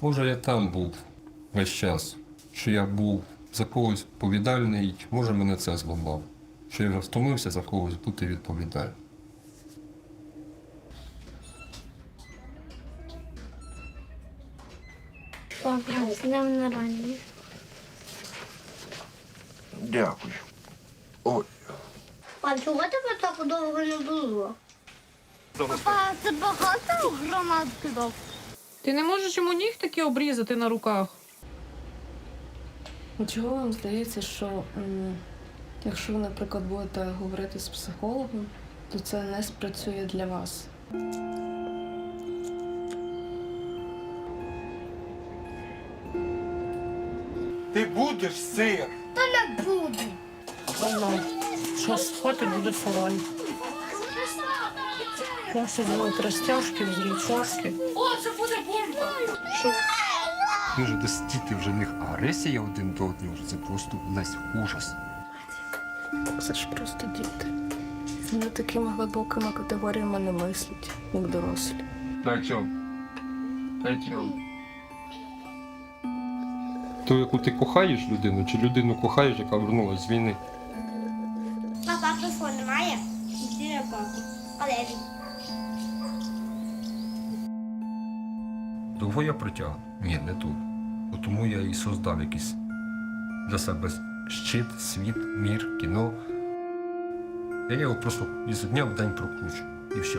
Може, я там був весь час, що я був за когось відповідальний, може мене це зламав. Що я вже втомився за когось бути відповідальним. Добре, з днем народження. Дякую. Ой. А чого тебе так довго не було? Папа, це багато гранат кидав? Ти не можеш йому ніг такі обрізати на руках. Чого вам здається, що якщо ви, наприклад, будете говорити з психологом, то це не спрацює для вас? Ти будеш сир. Та Не буду. Зараз схвати буде фораль. Я сиділа розтяжки, зрічашки. Може, десь діти вже в них агресія один до одного, це просто весь ужас. Це ж просто діти. Вони такими глибокими категоріями не мислять, як дорослі. Дай чого? Дай чого? Ту, яку ти кохаєш людину, чи людину кохаєш, яка вернулася з війни? Папа, телефон немає? Де папа? Але він. Довго я притягну? Ні, не тут. Тому я і создав якийсь для себе щит, світ, мір, кіно. Я його просто із дня в день прокручу. І все.